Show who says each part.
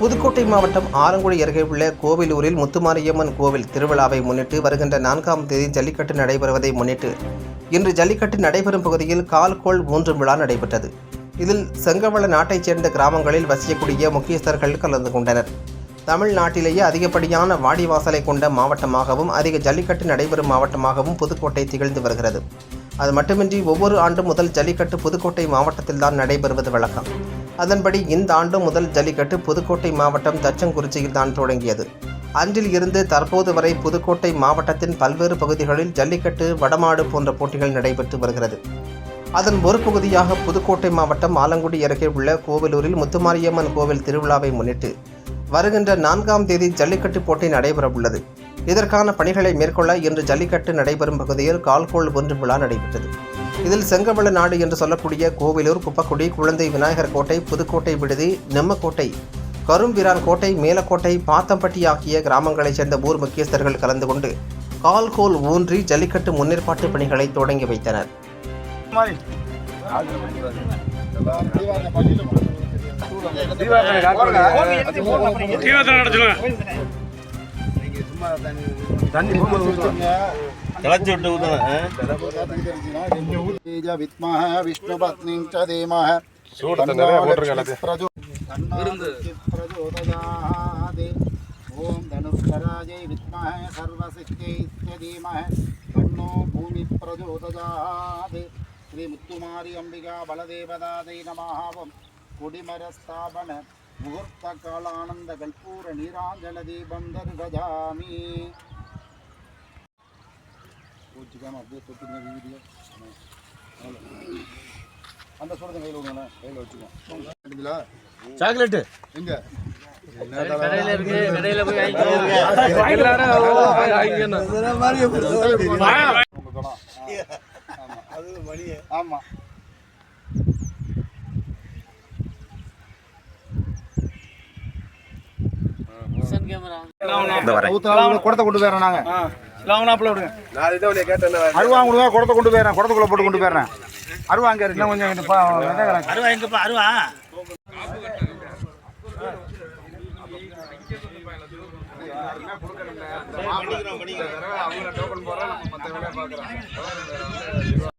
Speaker 1: புதுக்கோட்டை மாவட்டம் ஆலங்குடி அருகே உள்ள கோவிலூரில் முத்துமாரியம்மன் கோவில் திருவிழாவை முன்னிட்டு வருகின்ற நான்காம் தேதி ஜல்லிக்கட்டு நடைபெறுவதை முன்னிட்டு இன்று ஜல்லிக்கட்டு நடைபெறும் பகுதியில் கால்கோள் ஊன்றும் விழா நடைபெற்றது. இதில் செங்கவள நாட்டைச் சேர்ந்த கிராமங்களில் வசிக்கக்கூடிய முக்கியஸ்தர்கள் கலந்து கொண்டனர். தமிழ்நாட்டிலேயே அதிகப்படியான வாடிவாசலை கொண்ட மாவட்டமாகவும் அதிக ஜல்லிக்கட்டு நடைபெறும் மாவட்டமாகவும் புதுக்கோட்டை திகழ்ந்து வருகிறது. அது மட்டுமின்றி ஒவ்வொரு ஆண்டும் முதல் ஜல்லிக்கட்டு புதுக்கோட்டை மாவட்டத்தில்தான் நடைபெறுவது வழக்கம். அதன்படி இந்த ஆண்டு முதல் ஜல்லிக்கட்டு புதுக்கோட்டை மாவட்டம் தச்சங்குறிச்சியில் தான் தொடங்கியது. அன்றில் இருந்து தற்போது வரை புதுக்கோட்டை மாவட்டத்தின் பல்வேறு பகுதிகளில் ஜல்லிக்கட்டு வடமாடு போன்ற போட்டிகள் நடைபெற்று வருகிறது. அதன் ஒரு பகுதியாக புதுக்கோட்டை மாவட்டம் ஆலங்குடி அருகே உள்ள கோவிலூரில் முத்துமாரியம்மன் கோவில் திருவிழாவை முன்னிட்டு வருகின்ற நான்காம் தேதி ஜல்லிக்கட்டு போட்டி நடைபெறவுள்ளது இதற்கான பணிகளை மேற்கொள்ள இன்று ஜல்லிக்கட்டு நடைபெறும் பகுதியில் கால்கோள் ஒன்று விழா நடைபெற்றது. இதில் செங்கவள நாடு என்று சொல்லக்கூடிய கோவிலூர் குப்பக்குடி குழந்தை விநாயகர் கோட்டை புதுக்கோட்டை விடுதி நெம்மக்கோட்டை கரும்பிரான் கோட்டை மேலக்கோட்டை பாத்தம்பட்டி ஆகிய கிராமங்களைச் சேர்ந்த ஊர் முக்கியஸ்தர்கள் கலந்து கொண்டு கால்கோல் ஊன்றி ஜல்லிக்கட்டு முன்னேற்பாட்டு பணிகளை தொடங்கி வைத்தனர்.
Speaker 2: தீவிரத்தில் தண்ணி
Speaker 3: கிளச்சி விட்டு ஊற்றுங்க
Speaker 4: வித்மஹ விஷ்ணு பத்னி தீமஹ ஓம் தனுஷ்கராஜை வித்மஹ சர்வசித்தை தீமஹ தன்னோ பூமி பிரஜோததாது ஸ்ரீ முத்துமாரி அம்பிகா பலதேவதாதை நமாஹாவம் கொடிமர முகூர்த்த காலானந்த கல்பூர நீராஞ்சல தீபம் தர்கஜாமி பூச்சிக்காம அப்படியே தொட்டுங்க வீதியை அந்த சொல்றது கையில் விடுங்க கையில் வச்சுக்கோ
Speaker 2: சாக்லேட்டு.
Speaker 4: எங்க?
Speaker 2: கடையில இருக்கு கடையில போய் வாங்கிக்கலாம்
Speaker 4: உங்க குணம் ஆமா ஆமா. குடத்தை கொண்டு போயிடறேன் நாங்க.
Speaker 2: லாவணாப்பில் விடுங்க.
Speaker 4: அருவா கொடுங்க குடத்தை கொண்டு போயிடறேன் குடத்துக்குள்ள போட்டு கொண்டு போயிடறேன். அருவா அங்க இருக்கு கொஞ்சம்
Speaker 2: அருவா எங்கப்பா அருவா
Speaker 4: அவங்க டோக்கன் போறோம் மற்ற வேலையை பார்க்குறோம்